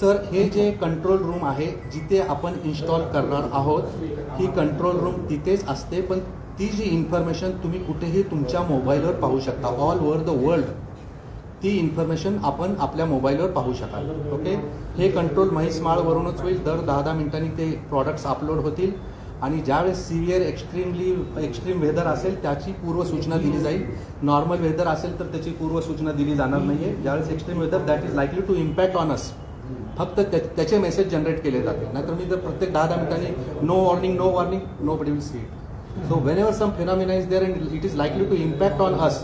Sir हे जे control room आहे जिथे आपण इन्स्टॉल करणार आहोत ही कंट्रोल रूम तिथेच असते पण ती जी इन्फॉर्मेशन तुम्ही कुठेही तुमच्या मोबाईलवर पाहू शकता. ऑल ओव्हर द वर्ल्ड ती इन्फॉर्मेशन आपण आपल्या मोबाईलवर पाहू शकाल. ओके हे कंट्रोल म्हैसमाळवरूनच होईल. दर दहा दहा मिनिटांनी ते प्रॉडक्ट्स अपलोड होतील. आणि ज्यावेळेस सिव्हिअर एक्स्ट्रीमली एक्स्ट्रीम वेदर असेल त्याची पूर्वसूचना दिली जाईल. नॉर्मल वेदर असेल तर त्याची पूर्वसूचना दिली जाणार नाही आहे ज्यावेळेस extreme weather that is likely to impact on us फक्त त्या- त्याचे मेसेज जनरेट केले जाते. नाहीतर मी जर प्रत्येक दहा दहा मिनिटांनी no warning no warning nobody will see it so whenever some phenomena is there and it is likely to impact on us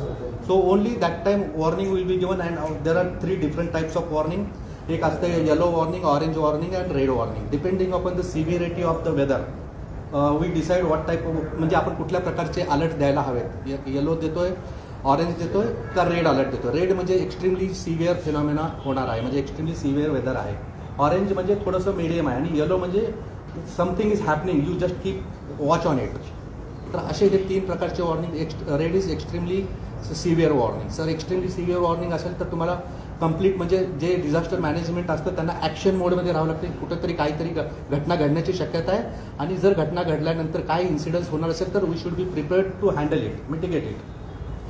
so only that time warning will be given and there are three different types of warning एक असतं yellow warning orange warning and red warning depending upon the severity of the weather we decide what type म्हणजे आपण कुठल्या प्रकारचे alert द्यायला हवेत. Yellow देतोय orange देतोय का रेड अलर्ट देतोय. रेड म्हणजे एक्स्ट्रीमली सिव्हिअर फिनॉमिना होणार आहे म्हणजे एक्स्ट्रीमली सिव्हिअर वेदर आहे. ऑरेंज म्हणजे थोडंसं मिडियम आहे आणि येलो म्हणजे something is happening you just keep watch on it तर असे हे तीन प्रकारचे warning एक्स्ट red is extremely severe warning sir extremely severe warning असेल तर तुम्हाला कंप्लीट म्हणजे जे डिझास्टर मॅनेजमेंट असतं त्यांना ॲक्शन मोडमध्ये राहावं लागते. कुठंतरी काहीतरी घ- घटना घडण्याची शक्यता आहे. आणि जर घटना घडल्यानंतर काय इन्सिडन्स होणार असेल तर we should be prepared to handle it mitigate it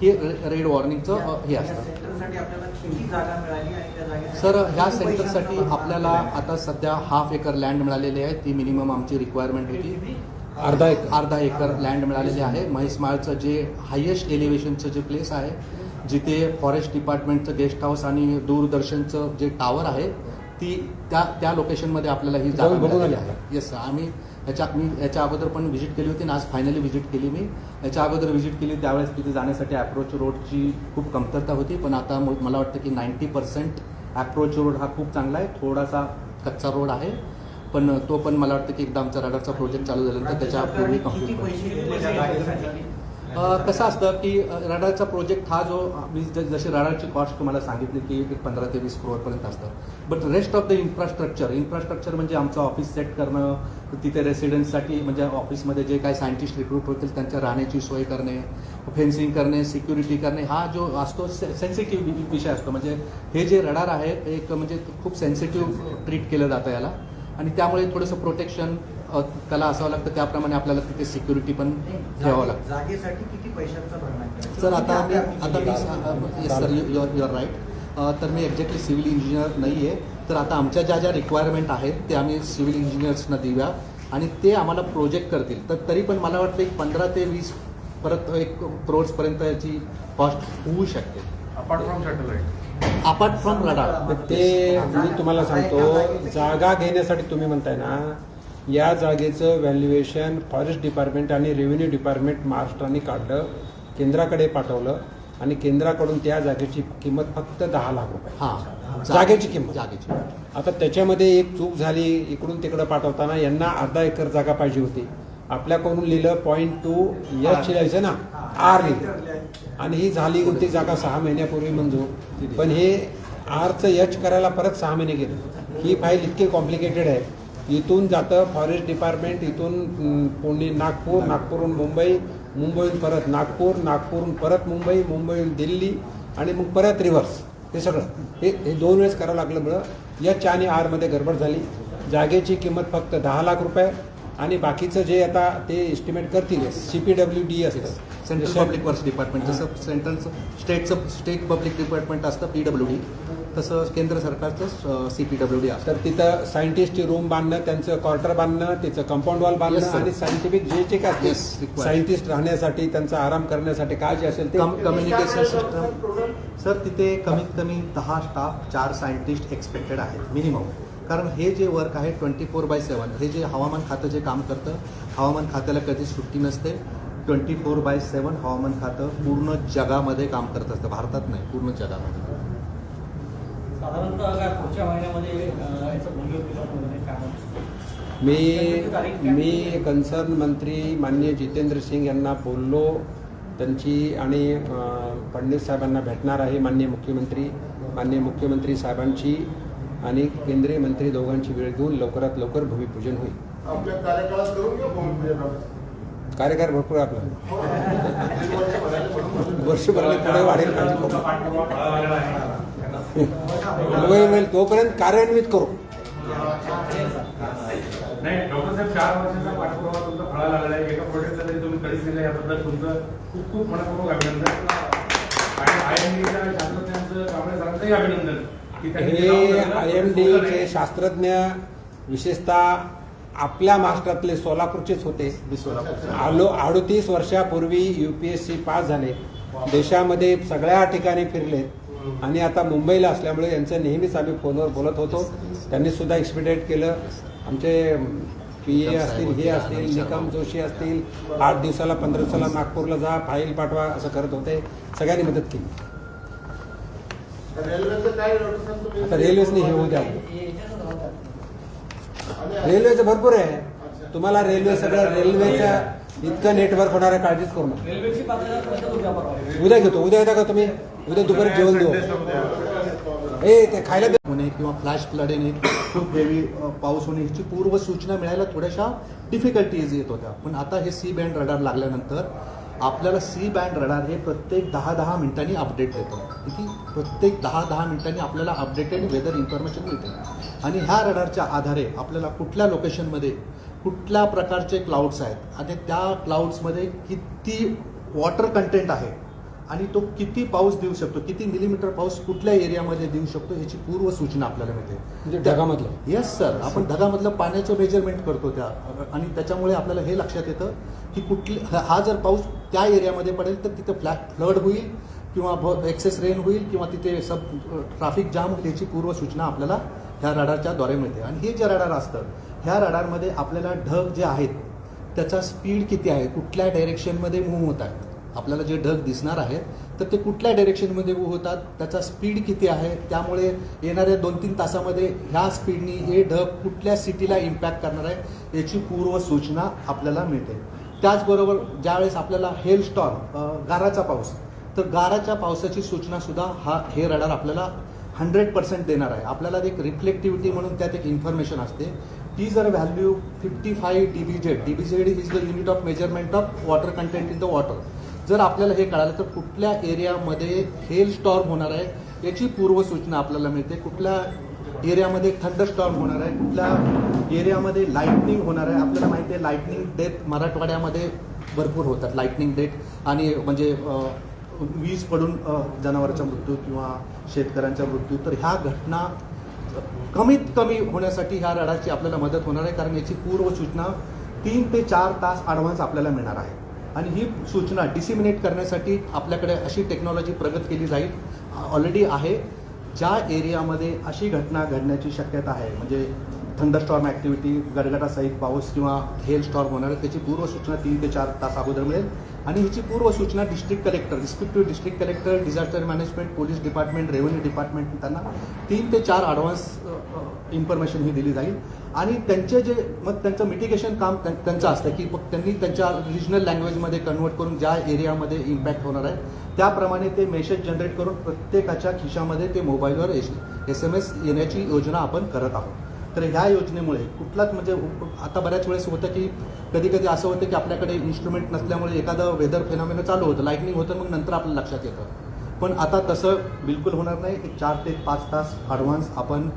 हे रेड वॉर्निंगचं हे असतं. सेंटरसाठी आपल्याला किती जागा मिळाली आणि त्या जागेसाठी सर ह्या सेंटरसाठी आपल्याला आता सध्या हाफ एकर लँड मिळालेली आहे. ती मिनिमम आमची रिक्वायरमेंट होती. अर्धा एकर. अर्धा एकर लँड मिळालेली आहे. म्हैसमाळचं जे हायेस्ट एलिव्हेशनचं जे प्लेस आहे जिथे फॉरेस्ट डिपार्टमेंटचं गेस्ट हाऊस आणि दूरदर्शनचं जे टावर आहे ती त्या त्या लोकेशनमध्ये आपल्याला ही जागा मिळालेली आले. आहे. येस आम्ही याच्या मी याच्या अगोदर पण व्हिजिट केली होती आणि आज फायनली व्हिजिट केली मी. याच्या अगोदर व्हिजिट केली त्यावेळेस तिथे जाण्यासाठी अप्रोच रोडची खूप कमतरता होती पण आता मला वाटतं की नाईन्टी पर्सेंट अप्रोच रोड हा खूप चांगला आहे. थोडासा कच्चा रोड आहे पण तो पण मला वाटतं की एकदा आमचा रडारचा प्रोजेक्ट चालू झाल्यानंतर त्याच्या पूर्वी कंप्लीट कसं असतं की रडारचा प्रोजेक्ट हा जो मी ज- जशी रडारची कॉस्ट तुम्हाला सांगितली की एक पंधरा ते वीस करोडपर्यंत असतं. But rest of the infrastructure infrastructure म्हणजे आमचं ऑफिस सेट करणं तिथे रेसिडेंट्ससाठी म्हणजे ऑफिसमध्ये जे काही सायंटिस्ट रिक्रूट होतील त्यांच्या राहण्याची सोय करणे फेन्सिंग करणे सिक्युरिटी करणे हा जो असतो सेन्सिटिव्ह विषय असतो. म्हणजे हे जे रडार आहे एक म्हणजे खूप सेन्सिटिव्ह ट्रीट केलं जातं याला. आणि त्यामुळे थोडंसं प्रोटेक्शन त्याला असावं लागतं त्याप्रमाणे आपल्याला तिथे सिक्युरिटी पण ठेवावं लागतं. जागेसाठी किती पैशांचा भरणा केला? सर आता मी आता मी yes sir your your right तर मी एक्झॅक्टली सिव्हिल इंजिनियर नाही आहे तर आता आमच्या ज्या ज्या रिक्वायरमेंट आहेत ते आम्ही सिव्हिल इंजिनियर्सना देऊया आणि ते आम्हाला प्रोजेक्ट करतील. तर तरी पण मला वाटतं एक पंधरा ते वीस परत एक करोड्सपर्यंत याची कॉस्ट होऊ शकते. Apart from satellite apart from तर ते मी तुम्हाला सांगतो जागा घेण्यासाठी तुम्ही म्हणताय ना या जागेचं व्हॅल्युएशन फॉरेस्ट डिपार्टमेंट आणि रेव्हेन्यू डिपार्टमेंट महाराष्ट्राने काढलं केंद्राकडे पाठवलं आणि केंद्राकडून त्या जागेची किंमत फक्त दहा लाख रुपये. हां जागेची किंमत. जागेची. आता त्याच्यामध्ये एक चूक झाली इकडून तिकडं पाठवताना यांना अर्धा एकर जागा पाहिजे होती. आपल्याकडून लिहिलं पॉईंट टू एच लिहायचं ना आर लिहिलं. आणि ही झाली होती जागा सहा महिन्यापूर्वी मंजूर. पण हे आरचं एच करायला परत सहा महिने गेले. ही फाईल इतकी कॉम्प्लिकेटेड आहे. इथून जातं फॉरेस्ट डिपार्टमेंट इथून पुणे नागपूर नागपूरहून मुंबई मुंबईहून परत नागपूर नागपूरहून परत मुंबई मुंबईहून दिल्ली आणि मग परत रिव्हर्स हे सगळं. हे हे दोन वेळेस करावं लागल्यामुळं एच आणि आरमध्ये गडबड झाली. जागेची किंमत फक्त दहा लाख रुपये आणि बाकीचं जे आता ते एस्टिमेट करतील सी पी डब्ल्यू डी असतं सेंट्रल पब्लिक वर्क्स डिपार्टमेंट जसं सेंट्रलचं स्टेटचं स्टेट पब्लिक डिपार्टमेंट असतं पी डब्ल्यू डी तसं केंद्र सरकारचं सी पी डब्ल्यू डी असतं. तर तिथं सायंटिस्टची रूम बांधणं त्यांचं क्वार्टर बांधणं त्याचं कंपाऊंड वॉल बांधणं. आणि सायंटिफिक जे जे काय. सायंटिस्ट राहण्यासाठी त्यांचा आराम करण्यासाठी काय जे असेल ते कम्युनिकेशन सिस्टम सर तिथे कमीत कमी दहा स्टाफ चार सायंटिस्ट एक्सपेक्टेड आहेत मिनिमम कारण हे जे वर्क आहे ट्वेंटी फोर बाय सेवन हे जे हवामान खातं जे काम करतं हवामान खात्याला कधीच सुट्टी नसते. ट्वेंटी फोर बाय सेवन हवामान खातं पूर्ण जगामध्ये काम करत असतं भारतात नाही पूर्ण जगामध्ये साधारणतः काय पुढच्या महिन्यामध्ये अं, याचं भूमिकेशन वगैरे काय होतं? मी मी कन्सर्न मंत्री माननीय जितेंद्र सिंग यांना बोललो. त्यांची आणि फडणवीस साहेबांना भेटणार आहे माननीय मुख्यमंत्री माननीय मुख्यमंत्री साहेबांची आणि केंद्रीय मंत्री दोघांची वेळ घेऊन लवकरात लवकर भूमिपूजन होईल. आपल्या कार्यकाळात करून घ्या भूमिपूजन कार्यकार भरपूर आपला. वर्षभराने पुढे वाढेल होईल होईल तोपर्यंत कार्यान्वित करू. नाही डॉक्टर साहेब चार वर्षाचा पाठपुरावा तुमचा फळा लागला आहे एका प्रोजेक्टला तरी तुम्ही कधीच दिलं याबद्दल तुमचं खूप खूप मनपूर्वक अभिनंदन. आणि आय एम डीच्या शास्त्रज्ञांचं कांबळे सरांचंही अभिनंदन. हे आय. एम डीचे. शास्त्रज्ञ विशेषतः आपल्या महाराष्ट्रातले सोलापूरचेच होते. आलो अडतीस वर्षापूर्वी युपीएससी पास झाले. देशामध्ये सगळ्या ठिकाणी फिरले. आणि आता मुंबईला असल्यामुळे यांचं नेहमीच आम्ही फोनवर बोलत होतो. त्यांनी सुद्धा एक्सपिडेट केलं. आमचे पी ए असतील हे असतील निकम जोशी असतील आठ दिवसाला पंधरा दिवसाला नागपूरला जा फाईल पाठवा असं करत होते. सगळ्यांनी मदत केली. रेल्वेचं काय डॉक्टर साहेब तुम्ही- आता रेल्वेचनी हे होऊ द्या. रेल्वेचं भरपूर आहे. तुम्हाला रेल्वे सगळं रेल्वेचं इतकं नेटवर्क होणार आहे काळजीच करू नका. उद्या घेतो. उद्या येता का तुम्ही? उद्या दुपारी जेवण देऊ. ए ते खायला होणे किंवा फ्लॅश फ्लड खूप हेवी पाऊस होणे ह्याची पूर्व सूचना मिळायला थोड्याशा डिफिकल्टीज येत होत्या. पण आता हे सी बँड रडार लागल्यानंतर आपल्याला सी बँड रडार हे प्रत्येक दहा दहा मिनिटांनी अपडेट देतं. की प्रत्येक दहा दहा मिनिटांनी आपल्याला अपडेटेड वेदर इन्फॉर्मेशन मिळते. आणि ह्या रडारच्या आधारे आपल्याला कुठल्या लोकेशनमध्ये कुठल्या प्रकारचे क्लाउड्स आहेत? आणि त्या क्लाउड्समध्ये किती वॉटर कंटेंट आहे? आणि तो किती पाऊस देऊ शकतो किती मिलीमीटर पाऊस कुठल्या एरियामध्ये देऊ शकतो याची पूर्व सूचना आपल्याला मिळते. म्हणजे ढगामधलं. येस सर आपण ढगामधलं पाण्याचं मेजरमेंट करतो त्या. आणि त्याच्यामुळे आपल्याला हे लक्षात येतं की कुठली हा जर पाऊस त्या एरियामध्ये पडेल तर तिथं फ्लॅ फ्लड होईल किंवा एक्सेस रेन होईल किंवा तिथे सब ट्रॅफिक जाम होईल याची पूर्व सूचना आपल्याला ह्या रडारच्या द्वारे मिळते. आणि हे जे रडार असतं ह्या रडारमध्ये आपल्याला ढग जे आहेत त्याचा स्पीड किती आहे? कुठल्या डायरेक्शनमध्ये मूव्ह होत आहेत आपल्याला जे ढग दिसणार आहेत तर ते कुठल्या डायरेक्शनमध्ये होतात त्याचा स्पीड किती आहे त्यामुळे येणाऱ्या दोन तीन तासामध्ये ह्या स्पीडनी हे ढग कुठल्या सिटीला इम्पॅक्ट करणार आहे याची पूर्व सूचना आपल्याला मिळते. त्याचबरोबर ज्यावेळेस आपल्याला हेल स्टॉर्म गाराचा पाऊस तर गाराच्या पावसाची सूचनासुद्धा हा हे रडार आपल्याला हंड्रेड पर्सेंट देणार आहे. आपल्याला एक रिफ्लेक्टिव्हिटी म्हणून त्यात एक इन्फॉर्मेशन असते. ती जर value fifty five D B Z D B Z is the unit of measurement of water content in the water जर आपल्याला हे कळालं तर कुठल्या एरियामध्ये हेल स्टॉर्म होणार आहे याची पूर्व सूचना आपल्याला मिळते. कुठल्या एरियामध्ये थंडर स्टॉर्म होणार आहे कुठल्या एरियामध्ये लाईटनिंग होणार आहे आपल्याला माहिती आहे लाईटनिंग डेथ मराठवाड्यामध्ये भरपूर होतात. लाईटनिंग डेथ आणि म्हणजे वीज पडून जनावरांचा मृत्यू किंवा शेतकऱ्यांचा मृत्यू तर ह्या घटना कमीत कमी होण्यासाठी ह्या रडाची आपल्याला मदत होणार आहे कारण याची पूर्व सूचना तीन ते चार तास ॲडव्हान्स आपल्याला मिळणार आहे. आणि ही सूचना डिसिमिनेट करण्यासाठी आपल्याकडे अशी टेक्नॉलॉजी प्रगत केली जाईल. ऑलरेडी आहे. ज्या एरियामध्ये अशी घटना घडण्याची शक्यता आहे म्हणजे थंडरस्टॉर्म ॲक्टिव्हिटी गडगडासहित पाऊस किंवा हेल स्टॉर्म होणार त्याची पूर्व सूचना तीन ते चार तास अगोदर मिळेल. आणि ह्याची पूर्व सूचना district collector respective district collector disaster management police department revenue department त्यांना तीन ते चार ॲडव्हान्स इन्फॉर्मेशन ही दिली जाईल. आणि त्यांचे जे मग त्यांचं मिटिगेशन काम त्यां- त्यांचं असतं की मग त्यांनी त्यांच्या रिजनल लँग्वेजमध्ये कन्वर्ट करून ज्या एरियामध्ये इम्पॅक्ट होणार आहे त्याप्रमाणे ते मेसेज जनरेट करून प्रत्येकाच्या खिशामध्ये ते मोबाईलवर एस एस एम एस येण्याची योजना आपण करत आहोत. तर ह्या योजनेमुळे कुठलाच म्हणजे आता बऱ्याच वेळेस होतं की कधी कधी असं होतं की आपल्याकडे इन्स्ट्रुमेंट नसल्यामुळे एखादं वेदर फेनॉमिना चालू होतं लाईटनिंग होतं मग नंतर आपल्या लक्षात येतं. पण आता तसं बिलकुल होणार नाही. एक चार ते पाच तास ॲडव्हान्स आपण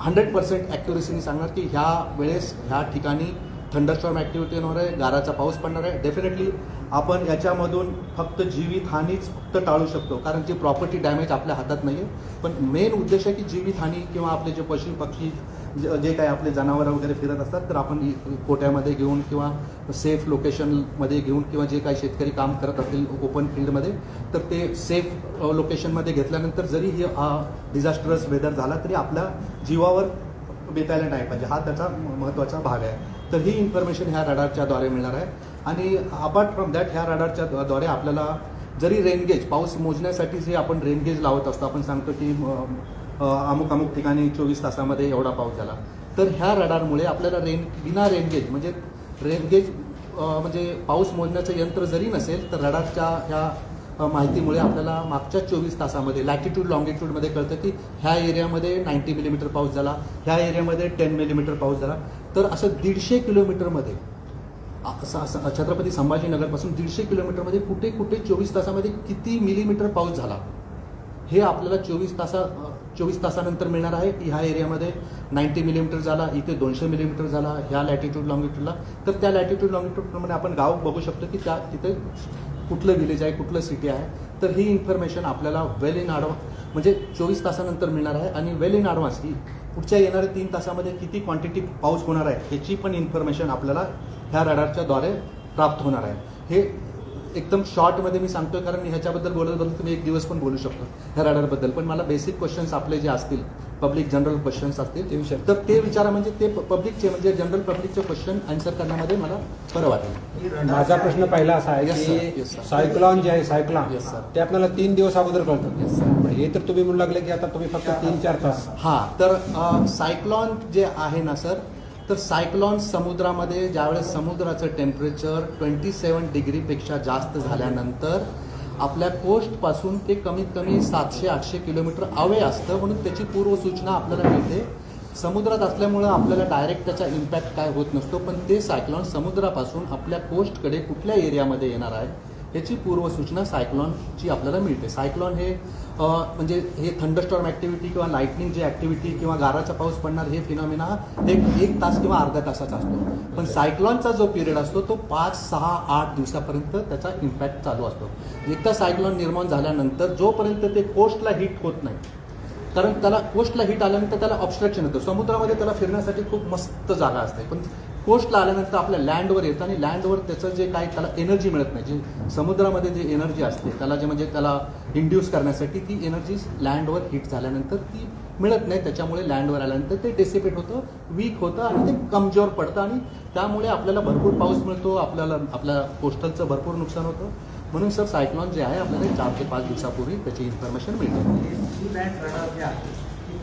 हंड्रेड पर्सेंट ॲक्युरेसीने सांगणार की ह्या वेळेस ह्या ठिकाणी थंडरस्टॉर्म ॲक्टिव्हिटी होणार आहे गाराचा पाऊस पडणार आहे. डेफिनेटली आपण याच्यामधून फक्त जीवितहानीच फक्त टाळू शकतो. कारण जी प्रॉपर्टी डॅमेज आपल्या हातात नाही आहे पण मेन उद्देश आहे की जीवितहानी किंवा आपले जे पशु पक्षी जे जे काही आपले जनावरं वगैरे फिरत असतात तर आपण कोट्यामध्ये घेऊन किंवा सेफ लोकेशनमध्ये घेऊन किंवा जे काही शेतकरी काम करत असतील ओपन फील्डमध्ये तर ते सेफ लोकेशनमध्ये घेतल्यानंतर जरी हे डिझास्टरस वेदर झाला तरी आपल्या जीवावर बेतायला नाही पाहिजे. हा त्याचा महत्त्वाचा भाग आहे. तर ही इन्फॉर्मेशन ह्या रडारच्या द्वारे मिळणार आहे. आणि अपार्ट फ्रॉम दॅट ह्या रडारच्या द्वारे आपल्याला जरी रेनगेज पाऊस मोजण्यासाठी जे आपण रेनगेज लावत असतो आपण सांगतो की अमुक अमुक ठिकाणी चोवीस तासामध्ये एवढा पाऊस झाला. तर ह्या रडारमुळे आपल्याला रेन बिना रेनगेज म्हणजे रेनगेज म्हणजे पाऊस मोजण्याचं यंत्र जरी नसेल तर रडारच्या ह्या माहितीमुळे आपल्याला मागच्या चोवीस तासामध्ये लॅटिट्यूड लॉंगिट्यूडमध्ये कळतं की ह्या एरियामध्ये नाईन्टी मिलीमीटर पाऊस झाला ह्या एरियामध्ये टेन मिलीमीटर पाऊस झाला. तर असं दीडशे किलोमीटरमध्ये असं असं छत्रपती संभाजीनगरपासून दीडशे किलोमीटरमध्ये कुठे कुठे चोवीस तासामध्ये किती मिलीमीटर पाऊस झाला? हे आपल्याला चोवीस तासा चोवीस तासानंतर मिळणार आहे. ह्या एरियामध्ये नाईन्टी मिलीमीटर झाला इथे दोनशे मिलीमीटर झाला ह्या लॅटिट्यूड लॉंगिट्यूडला तर त्या लॅटिट्यूड लॉंगिट्यूडप्रमाणे आपण गाव बघू शकतो की त्या तिथे कुठलं विलेज आहे कुठलं सिटी आहे. तर ही इन्फॉर्मेशन आपल्याला वेल इन ॲडव्हान्स म्हणजे चोवीस तासानंतर मिळणार आहे. आणि वेल इन ॲडव्हान्स ही पुढच्या येणाऱ्या तीन तासामध्ये किती क्वांटिटी पाऊस होणार आहे ह्याची पण इन्फॉर्मेशन आपल्याला ह्या रडारच्या द्वारे प्राप्त होणार आहे हे एकदम शॉर्टमध्ये मी सांगतोय कारण ह्याच्याबद्दल बोलत बोलत तुम्ही एक दिवस पण बोलू शकतो ह्या रडारबद्दल पण मला बेसिक क्वेश्चन्स आपले जे असतील पब्लिक जनरल क्वेश्चन्स ते असतील विचार. तर ते विचारा म्हणजे ते पब्लिकचे म्हणजे जनरल पब्लिकचे क्वेश्चन आन्सर करण्यामध्ये मला बरं वाटेल माझा प्रश्न पहिला असा आहे. की. सायक्लॉन जे आहे सायक्लॉन. ते आपल्याला तीन दिवस अगोदर कळतं Yes, sir. पण हे तर तुम्ही म्हणू लागले की आता तुम्ही फक्त तीन चार तास. हा तर सायक्लॉन जे आहे ना सर तर सायक्लॉन समुद्रामध्ये ज्यावेळेस समुद्राचं टेम्परेचर ट्वेंटी सेवन डिग्रीपेक्षा जास्त झाल्यानंतर आपल्या कोस्टपासून ते कमीत कमी सातशे आठशे किलोमीटर अवे असतं. म्हणून त्याची पूर्वसूचना आपल्याला मिळते. समुद्रात असल्यामुळं आपल्याला डायरेक्ट त्याचा इम्पॅक्ट काय होत नसतो. पण ते सायक्लॉन समुद्रापासून आपल्या कोस्टकडे कुठल्या एरियामध्ये येणार आहे याची पूर्वसूचना सायक्लॉनची आपल्याला मिळते. सायक्लॉन हे म्हणजे हे थंडरस्टॉर्म ॲक्टिव्हिटी किंवा लाईटनिंग जे ॲक्टिव्हिटी किंवा गाराचा पाऊस पडणार हे फिनॉमिना हे एक तास किंवा अर्ध्या तासाचा असतो. पण सायक्लॉनचा जो पिरियड असतो तो पाच सहा आठ दिवसापर्यंत त्याचा इम्पॅक्ट चालू असतो. एकदा सायक्लॉन निर्माण झाल्यानंतर जोपर्यंत ते कोस्टला हिट होत नाही कारण त्याला कोस्टला हिट आल्यानंतर त्याला ऑब्स्ट्रक्शन येतं. समुद्रामध्ये त्याला फिरण्यासाठी खूप मस्त जागा असते. पण कोस्टला आल्यानंतर आपल्या लँडवर येतं आणि लँडवर त्याचं जे काय त्याला एनर्जी मिळत नाही जे समुद्रामध्ये जे एनर्जी असते त्याला जे म्हणजे त्याला इंड्यूस करण्यासाठी ती एनर्जी लँडवर हिट झाल्यानंतर ती मिळत नाही. त्याच्यामुळे लँडवर आल्यानंतर ते डेसिपेट होतं वीक होतं आणि ते कमजोर पडतं आणि त्यामुळे आपल्याला भरपूर पाऊस मिळतो आपल्याला आपल्या कोस्टलचं भरपूर नुकसान होतं. म्हणून सर सायक्लॉन जे आहे आपल्याला चार ते पाच दिवसापूर्वी त्याची इन्फॉर्मेशन मिळते.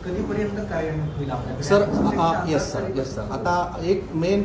कधीपर्यंत कार्यान्वित होईल आपल्याकडे? Sir yes sir yes sir आता एक मेन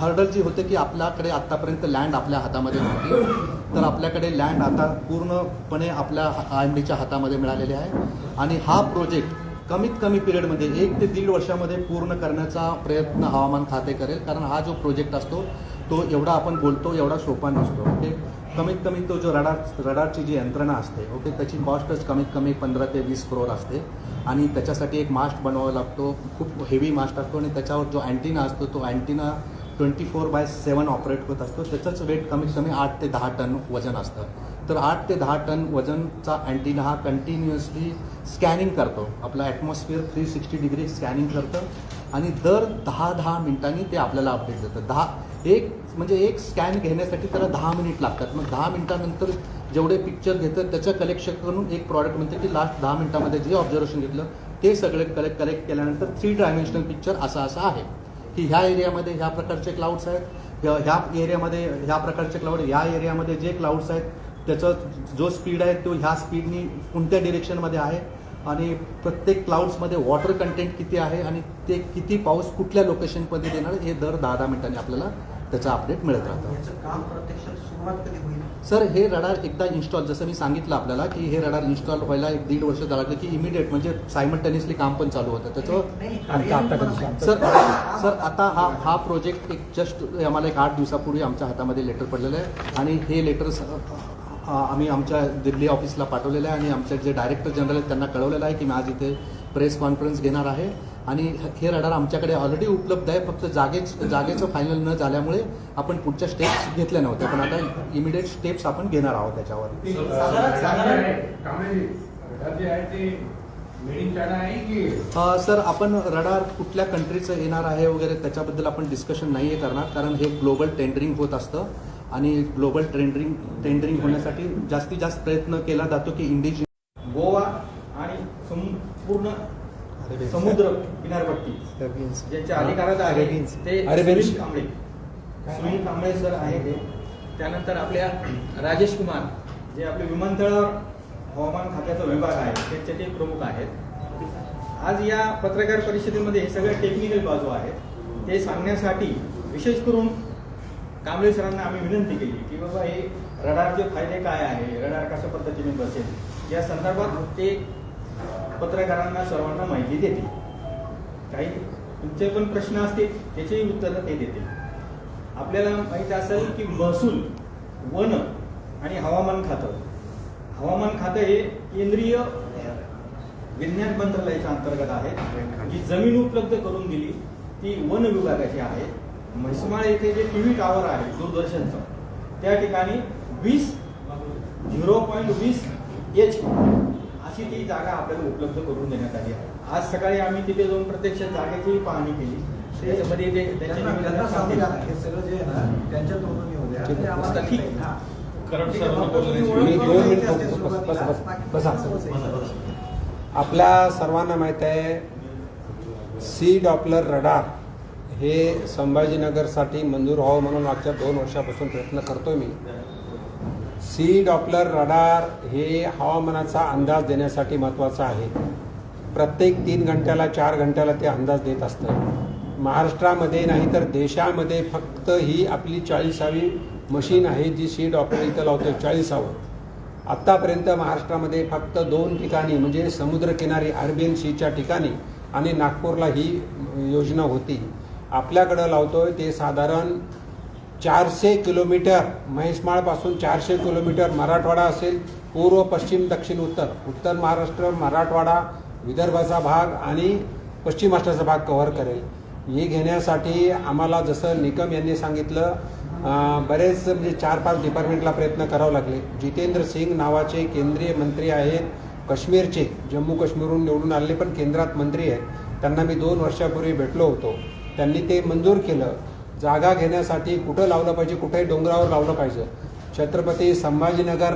हर्डल जी होते की आपल्याकडे आतापर्यंत लँड आपल्या हातामध्ये नव्हती तर आपल्याकडे लँड आता पूर्णपणे आपल्या आय एम डीच्या हातामध्ये मिळालेले आहे. आणि हा प्रोजेक्ट कमीत कमी पिरियडमध्ये एक ते दीड वर्षामध्ये पूर्ण करण्याचा प्रयत्न हवामान खाते करेल कारण हा जो प्रोजेक्ट असतो तो एवढा आपण बोलतो एवढा सोपा नसतो ओके कमीत कमी तो जो रडार रडारची जी यंत्रणा असते ओके त्याची कॉस्टच कमीत कमी पंधरा ते वीस करोड असते. आणि त्याच्यासाठी एक मास्ट बनवावा लागतो खूप हेवी मास्ट असतो आणि त्याच्यावर जो अँटिना असतो तो antenna twenty four by seven operate होत असतो. त्याचंच वेट कमीत कमी आठ ते दहा टन वजन असतं. तर आठ ते दहा टन वजनचा अँटिना हा कंटिन्युअसली स्कॅनिंग करतो. आपला atmosphere three sixty degree scanning करतं आणि दर दहा दहा मिनिटांनी ते आपल्याला अपडेट देतं. दहा एक म्हणजे एक स्कॅन घेण्यासाठी त्याला दहा मिनिट लागतात. मग दहा मिनिटानंतर जेवढे पिक्चर घेतात त्याचं कलेक्शन करून एक प्रॉडक्ट म्हणते की लास्ट दहा मिनिटामध्ये जे ऑब्झर्वेशन घेतलं ते सगळे कलेक्ट कलेक्ट केल्यानंतर थ्री डायमेन्शनल पिक्चर असा असा आहे. की ह्या एरियामध्ये ह्या प्रकारचे क्लाउड्स आहेत ह्या- एरियामध्ये ह्या प्रकारचे क्लाउड ह्या एरियामध्ये जे क्लाउड्स आहेत त्याचा जो स्पीड आहे तो ह्या स्पीडनी कोणत्या डिरेक्शनमध्ये आहे आणि प्रत्येक क्लाउड्समध्ये वॉटर कंटेंट किती आहे आणि ते किती पाऊस कुठल्या लोकेशनमध्ये देणार हे दर दहा दहा मिनिटांनी आपल्याला त्याचं अपडेट मिळत राहतं. याचं काम प्रत्यक्षात सुरुवात कधी होईल? सर हे रडार एकदा इन्स्टॉल जसं मी सांगितलं आपल्याला की हे रडार इन्स्टॉल व्हायला एक दीड वर्ष झालं लागलं की इमिडिएट म्हणजे सायमल्टेनियसली काम पण चालू होतं. त्याचं सर. सर आता हा हा प्रोजेक्ट एक जस्ट आम्हाला एक आठ दिवसापूर्वी आमच्या हातामध्ये लेटर पडलेलं आहे. आणि हे लेटर आम्ही आमच्या दिल्ली ऑफिसला पाठवलेलं आहे. आणि आमचे जे डायरेक्टर जनरल आहेत त्यांना कळवलेलं आहे की मी आज इथे प्रेस कॉन्फरन्स घेणार आहे. आणि हे रडार आमच्याकडे ऑलरेडी उपलब्ध आहे फक्त जागेच जागेचं फायनल न झाल्यामुळे आपण पुढच्या स्टेप्स घेतल्या नव्हत्या. पण आता इमिडिएट स्टेप्स आपण घेणार आहोत त्याच्यावर. सर आपण रडार कुठल्या कंट्रीचं येणार आहे वगैरे त्याच्याबद्दल आपण डिस्कशन नाही आहे करणार कारण हे ग्लोबल टेंडरिंग होत असतं. आणि ग्लोबल टेंडरिंग टेंडरिंग होण्यासाठी जास्तीत जास्त प्रयत्न केला जातो की इंडिजिन गोवा आणि संपूर्ण समुद्र किनारपट्टी ज्यांच्या अधिकारात आहे ते सुनील कांबळे. सुनील कांबळे सर आहे ते. त्यानंतर आपल्या राजेश कुमार जे आपले विमानतळावर हवामान खात्याचा विभाग आहे त्यांचे ते प्रमुख आहेत. आज या पत्रकार परिषदेमध्ये हे सगळे टेक्निकल बाजू आहेत. ते सांगण्यासाठी विशेष करून कांबळे सरांना आम्ही विनंती केली की बाबा हे रडारचे फायदे काय आहे? रडार कशा पद्धतीने बसेल? या संदर्भात ते पत्रकारांना सर्वांना माहिती देते. काही तुमचे पण प्रश्न असतील त्याचेही उत्तर ते देते आपल्याला माहिती असेल की महसूल वन आणि हवामान खातं. हवामान खातं हे केंद्रीय विज्ञान मंत्रालयाच्या अंतर्गत आहे. जी जमीन उपलब्ध करून दिली ती वन विभागाची आहे. म्हैसमाळ येथे जे टी व्ही टॉवर आहे दूरदर्शनचं त्या ठिकाणी वीस झिरो पॉईंट वीस एच अशी ती जागा आपल्याला उपलब्ध करून देण्यात आली आहे. आज सकाळी आम्ही तिथे जाऊन प्रत्यक्ष जागेची पाहणी केली. त्याच्यामध्ये ते त्यांच्या. हे सगळं जे आहे ना तोंडून येऊ द्या. ठीक. आपल्या सर्वांना माहीत आहे सी डॉपलर रडार हे संभाजीनगरसाठी मंजूर व्हावं म्हणून मागच्या दोन वर्षापासून प्रयत्न करतोय मी. सी डॉपलर रडार हे हवामानाचा अंदाज देण्यासाठी महत्त्वाचं आहे. प्रत्येक तीन घंट्याला चार घंट्याला ते अंदाज देत असतं. महाराष्ट्रामध्ये नाही तर देशामध्ये फक्त ही आपली चाळीसावी मशीन आहे जी सी डॉपलर इथं लावतो चाळीसावं. आत्तापर्यंत महाराष्ट्रामध्ये फक्त दोन ठिकाणी म्हणजे समुद्रकिनारी अरबियन सीच्या ठिकाणी आणि नागपूरला ही योजना होती. आपल्याकडं लावतोय ते साधारण चारशे किलोमीटर म्हैसमाळपासून चारशे किलोमीटर मराठवाडा असेल. पूर्व पश्चिम दक्षिण उत्तर. उत्तर महाराष्ट्र मराठवाडा विदर्भाचा भाग आणि पश्चिम महाराष्ट्राचा भाग कव्हर करेल. हे घेण्यासाठी आम्हाला जसं निकम यांनी सांगितलं बरेच म्हणजे चार पाच डिपार्टमेंटला प्रयत्न करावे लागले. जितेंद्र सिंग नावाचे केंद्रीय मंत्री आहेत. काश्मीरचे जम्मू काश्मीरहून निवडून आलेले पण केंद्रात मंत्री आहेत. त्यांना मी दोन वर्षापूर्वी भेटलो होतो. त्यांनी ते मंजूर केलं. जागा घेण्यासाठी कुठं लावलं पाहिजे कुठे डोंगरावर लावलं पाहिजे. छत्रपती संभाजीनगर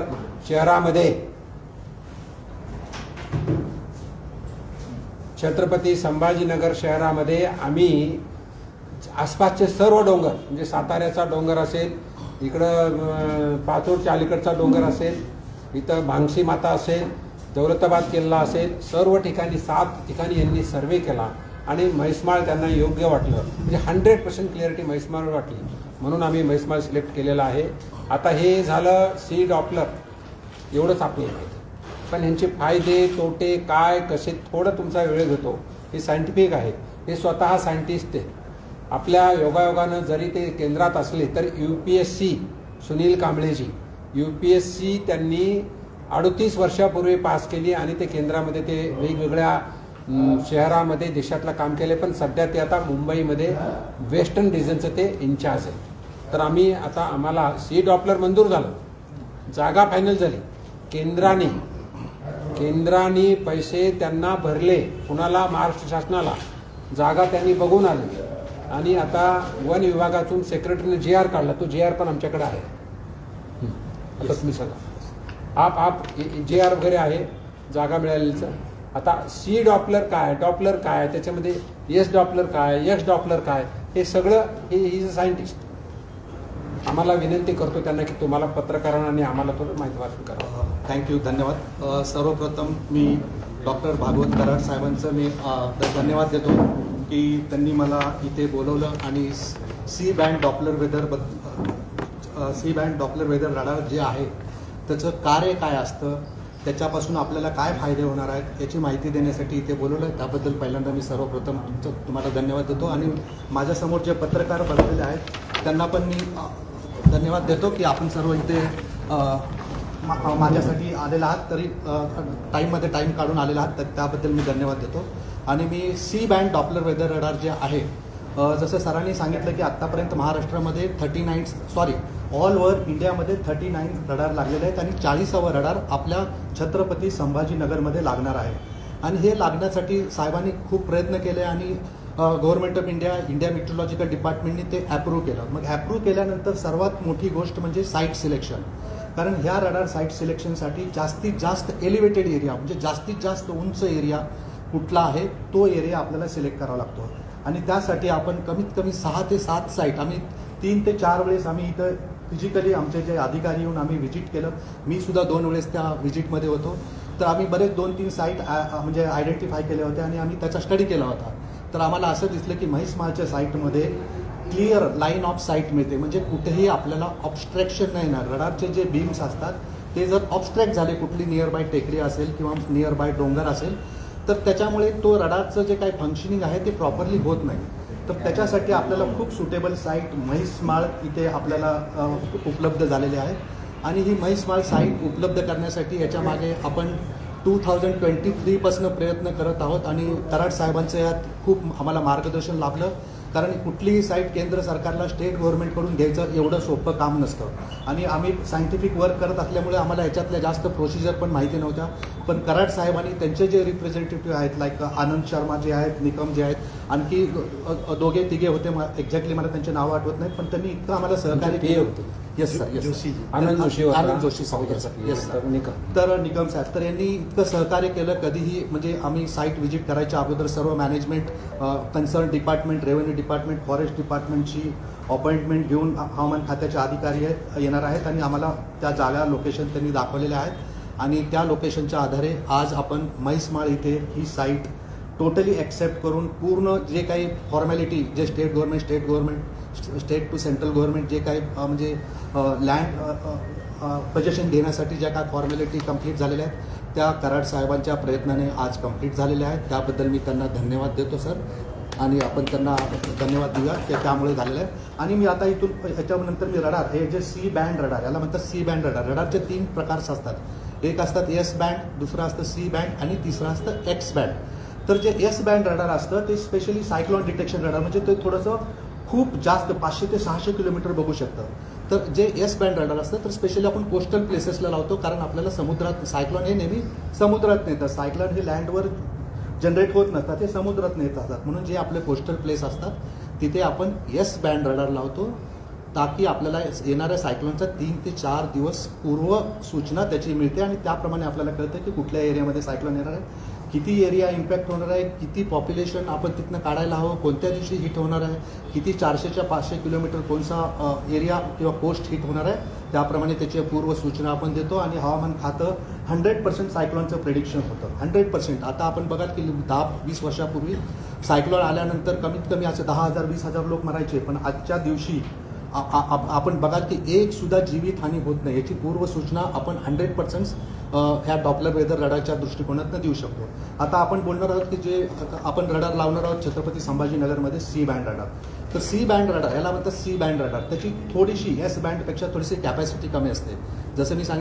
शहरामध्ये छत्रपती संभाजीनगर शहरामध्ये आम्ही आसपासचे सर्व डोंगर म्हणजे साताऱ्याचा डोंगर असेल इकडं पाचोडच्या अलीकडचा डोंगर असेल इथं भांगशी माता असेल दौलताबाद किल्ला असेल सर्व ठिकाणी सात ठिकाणी यांनी सर्वे केला. आणि म्हैसमाळ त्यांना योग्य वाटलं. म्हणजे हंड्रेड पर्सेंट क्लिअरिटी म्हैसमाळ वाटली. म्हणून आम्ही म्हैसमाळ सिलेक्ट केलेलं आहे. आता हे झालं सी डॉपलर एवढंच आपलं आहे. पण ह्यांचे फायदे तोटे काय कसे थोडं तुमचा वेळ घेतो. हे सायंटिफिक आहे. हे स्वतः सायंटिस्ट आहे. आपल्या योगायोगानं जरी ते केंद्रात असले तर U P S C Sunil Kambleji U P S C त्यांनी अडतीस वर्षापूर्वी पास केली आणि ते केंद्रामध्ये ते वेगवेगळ्या शहरामध्ये देशातलं काम केले पण सध्या ते आता मुंबईमध्ये वेस्टर्न रिजनचं ते इन्चार्ज आहे. तर आम्ही आता आम्हाला सी डॉपलर मंजूर झालं. जागा फायनल झाली. केंद्राने केंद्राने पैसे त्यांना भरले कुणाला? महाराष्ट्र शासनाला. जागा त्यांनी बघून आली. आणि आता वन विभागातून सेक्रेटरीने जे आर काढला. तो जे आर पण आमच्याकडे आहे. आता तुम्ही सांगा. आप आप जे आर वगैरे आहे. जागा मिळालेलीचं. आता सी डॉपलर काय? डॉपलर काय? त्याच्यामध्ये एस डॉपलर काय? एक्स डॉपलर काय? हे सगळं हे इज अ सायंटिस्ट आम्हाला विनंती करतो त्यांना की तुम्हाला पत्रकारांना आणि आम्हाला थोडं माहिती वाटून करा थँक्यू धन्यवाद. सर्वप्रथम मी डॉक्टर भागवत कराड साहेबांचं मी धन्यवाद देतो की त्यांनी मला इथे बोलवलं आणि C band Doppler weather C band Doppler weather radar जे आहे त्याचं कार्य काय असतं? त्याच्यापासून आपल्याला काय फायदे होणार आहेत याची माहिती देण्यासाठी इथे बोलवलं. आहे त्याबद्दल पहिल्यांदा मी सर्वप्रथम तुमचं तुम्हाला धन्यवाद देतो. आणि माझ्यासमोर जे पत्रकार बसलेले आहेत त्यांना पण मी धन्यवाद देतो की आपण सर्व इथे मा- माझ्यासाठी आलेला आहात. तरी टाईममध्ये टाईम काढून आलेला आहात. तर त्याबद्दल मी धन्यवाद देतो. आणि मी C band Doppler weather radar जे आहे जसं सरांनी सांगितलं की आत्तापर्यंत महाराष्ट्रामध्ये thirty nine sorry all over इंडियामध्ये थर्टी नाईन रडार लागलेले आहेत आणि चाळीसावं रडार आपल्या छत्रपती संभाजीनगरमध्ये लागणार आहे. आणि हे लागण्यासाठी साहेबांनी खूप प्रयत्न केले आणि government of India India meteorological डिपार्टमेंटने ते ॲप्रूव्ह केलं. मग ॲप्रूव्ह केल्यानंतर सर्वात मोठी गोष्ट म्हणजे साईट सिलेक्शन कारण ह्या रडार साईट सिलेक्शनसाठी जास्तीत जास्त एलिव्हेटेड एरिया म्हणजे जास्तीत जास्त उंच एरिया कुठला आहे तो एरिया आपल्याला सिलेक्ट करावा लागतो. आणि त्यासाठी आपण कमीत कमी सहा ते सात साईट आम्ही तीन ते चार वेळेस आम्ही इथं फिजिकली आमचे जे अधिकारी येऊन आम्ही व्हिजिट केलं. मी सुद्धा दोन वेळेस त्या व्हिजिटमध्ये होतो. तर आम्ही बरेच दोन तीन साईट म्हणजे आयडेंटिफाय केल्या होत्या आणि आम्ही त्याचा स्टडी केला होता. तर आम्हाला असं दिसलं की म्हैसमाळच्या साईटमध्ये क्लिअर लाईन ऑफ साईट मिळते. म्हणजे कुठेही आपल्याला ऑबस्ट्रॅक्शन नाही येणार. रडारचे जे बीम्स असतात ते जर ऑबस्ट्रॅक्ट झाले कुठली नियर बाय टेकडी असेल किंवा नियर बाय डोंगर असेल तर त्याच्यामुळे तो रडारचं जे काही फंक्शनिंग आहे ते प्रॉपरली होत नाही. तर त्याच्यासाठी आपल्याला खूप सुटेबल साईट म्हैसमाळ इथे आपल्याला उपलब्ध झालेले आहे आणि ही म्हैसमाळ साईट उपलब्ध करण्यासाठी याच्यामागे आपण टू थाउजंड ट्वेंटी थ्रीपासून प्रयत्न करत आहोत. आणि कराड साहेबांचं यात खूप आम्हाला मार्गदर्शन लाभलं. कारण कुठलीही साईट केंद्र सरकारला स्टेट गव्हर्नमेंटकडून घ्यायचं एवढं सोपं काम नसतं. आणि आम्ही सायंटिफिक वर्क करत असल्यामुळे आम्हाला याच्यातल्या जास्त प्रोसिजर पण माहिती नव्हत्या. पण कराड साहेबांनी त्यांचे जे रिप्रेझेंटेटिव्ह आहेत लाईक आनंद शर्मा जे आहेत निकम जे आहेत आणखी दोघे तिघे होते. एक्झॅक्टली मला त्यांचे नावं आठवत नाहीत पण त्यांनी इतकं आम्हाला सहकार्य ते केलं. होते. Yes sir yes Joshi. Anand Joshi होता. आनंद जोशी साहेब येस सर. निकम. तर निकम साहेब तर यांनी इतकं सहकार्य केलं कधीही म्हणजे आम्ही साईट व्हिजिट करायच्या अगोदर सर्व management concern department revenue department forest डिपार्टमेंटची appointment घेऊन हवामान खात्याचे अधिकारी आहेत- येणार आहेत आणि आम्हाला त्या जागा लोकेशन त्यांनी दाखवलेल्या आहेत. आणि त्या लोकेशनच्या आधारे आज आपण म्हैसमाळ इथे ही साईट टोटली ॲक्सेप्ट करून पूर्ण जे काही फॉर्मॅलिटी जे state government state government state to central government जे काही म्हणजे लँड पजेशन घेण्यासाठी ज्या काय फॉर्मॅलिटी कंप्लीट झालेल्या आहेत त्या कराड साहेबांच्या प्रयत्नाने आज कंप्लीट झालेल्या आहेत. त्याबद्दल मी त्यांना धन्यवाद देतो सर. आणि आपण त्यांना धन्यवाद देऊया की त्यामुळे झालेलं आहे. आणि मी आता इथून ह्याच्यानंतर मी रडार. हे जे सी बँड रडार याला म्हणतात सी बँड रडार. रडारचे तीन प्रकार असतात. एक असतात एस बँड दुसरं असतं सी बँड आणि तिसरं असतं एक्स बँड तर जे एस बँड रडार असतं ते स्पेशली सायक्लॉन डिटेक्शन रडार. म्हणजे ते थोडंसं खूप जास्त पाचशे ते सहाशे किलोमीटर बघू शकतं. तर जे एस बँड रडार असतं तर स्पेशली आपण कोस्टल प्लेसेसला लावतो कारण आपल्याला समुद्रात सायक्लॉन हे नेहमी समुद्रात नेतात. सायक्लॉन हे लँडवर जनरेट होत नसतात ते समुद्रात नेत असतात. म्हणून जे आपले कोस्टल प्लेस असतात तिथे आपण एस बँड रडार लावतो ताकी आपल्याला येणाऱ्या सायक्लोनचा तीन ते चार दिवस पूर्व सूचना त्याची मिळते आणि त्याप्रमाणे आपल्याला कळतं की कुठल्या एरियामध्ये सायक्लोन येणार आहे. किती एरिया इम्पॅक्ट होणार आहे किती पॉप्युलेशन आपण तिथनं काढायला हवं कोणत्या दिवशी हिट होणार आहे किती चारशेच्या पाचशे किलोमीटर कोणता एरिया किंवा पोस्ट हिट होणार आहे त्याप्रमाणे त्याची पूर्व सूचना आपण देतो आणि हवामान खातं हंड्रेड पर्सेंट सायक्लॉनचं प्रेडिक्शन होतं. हंड्रेड पर्सेंट आता आपण बघाल की दहा वीस वर्षापूर्वी सायक्लॉन आल्यानंतर कमीत कमी असे दहा हजार वीस हजार लोक मरायचे पण आजच्या दिवशी आपण बघाल की एक सुद्धा जीवित हानी होत नाही याची पूर्व सूचना आपण हंड्रेड पर्सेंट ह्या डॉपलर वेदर रडारच्या दृष्टिकोनातनं देऊ शकतो. आता आपण बोलणार आहोत की जे आता आपण रडार लावणार आहोत छत्रपती संभाजीनगरमध्ये सी बँड रडार. तर सी बँड रडार याला म्हणतात सी बँड रडार. त्याची थोडीशी एस बँडपेक्षा थोडीशी कॅपॅसिटी कमी असते. जसं मी सांगितलं